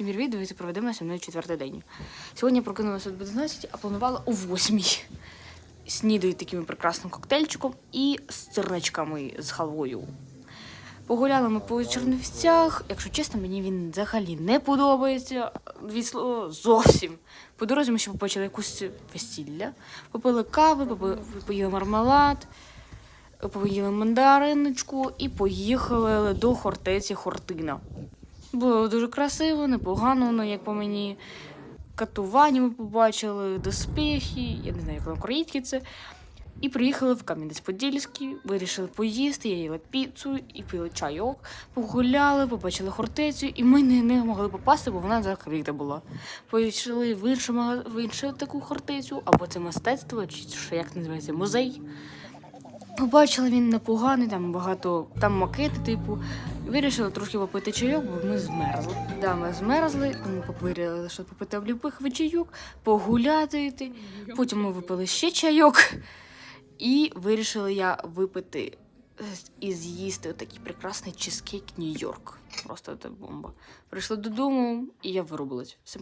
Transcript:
Всім привіт, давайте проведемо зі мною четвертий день. Сьогодні я прокинулася об 11, а планувала о 8. Снідаю таким прекрасним коктейльчиком і з сирничками з халвою. Погуляли ми по Чернівцях. Якщо чесно, мені він взагалі не подобається. Від слова зовсім. По дорозі ми ще побачили якусь весілля. Попили кави, попи- поїли мармелад, поїли мандариночку і поїхали до фортеці Хортина. Було дуже красиво, непогано, ну, як по мені. Катування ми побачили, доспехи, я не знаю, як на українській це. І приїхали в Кам'янець-Подільський, вирішили поїсти, я їла піцу і пили чайок, погуляли, побачили хортецю, і ми не, не могли попасти, бо вона закрита була. Пішли в іншу, в іншу таку хортецю, або це мистецтво, чи що як називається, музей. Побачили він непоганий, там багато там макети, типу. Вирішили трошки попити чайок, бо ми змерзли. Да, ми змерзли, тому вирішили, що попити обліпиховий чайок, погуляти. йти. Потім ми випили ще чайок. І вирішила я випити і з'їсти такий прекрасний чизкейк Нью-Йорк. Просто це бомба. Прийшли додому, і я вирубилась. Всім